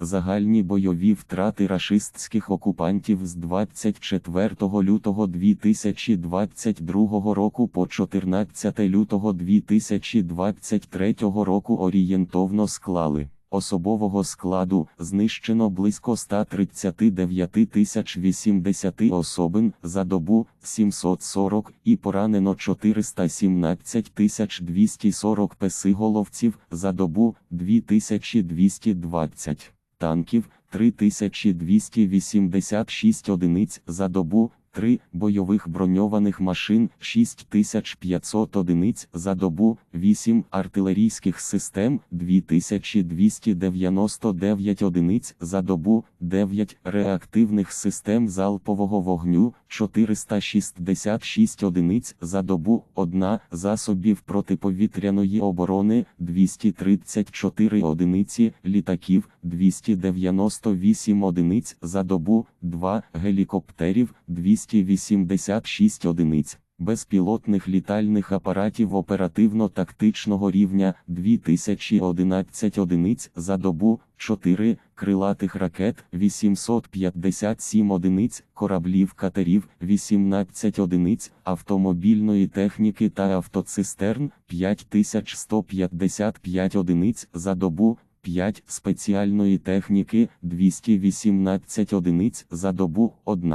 Загальні бойові втрати рашистських окупантів з 24 лютого 2022 року по 14 лютого 2023 року орієнтовно склали. Особового складу знищено близько 139 тисяч 80 особин за добу 740 і поранено 417 тисяч 240 песиголовців за добу 2220 танків 3286 одиниць за добу, 3 бойових броньованих машин 6500 одиниць за добу, 8 артилерійських систем 2299 одиниць за добу, 9 реактивних систем залпового вогню 466 одиниць за добу, 1 засобів протиповітряної оборони 234 одиниці літаків 298 одиниць за добу, 2 гелікоптерів 286 одиниць. Безпілотних літальних апаратів оперативно-тактичного рівня 2011 одиниць за добу, 4 крилатих ракет 857 одиниць, кораблів катерів 18 одиниць, автомобільної техніки та автоцистерн 5155 одиниць за добу, 5 спеціальної техніки 218 одиниць за добу, 1.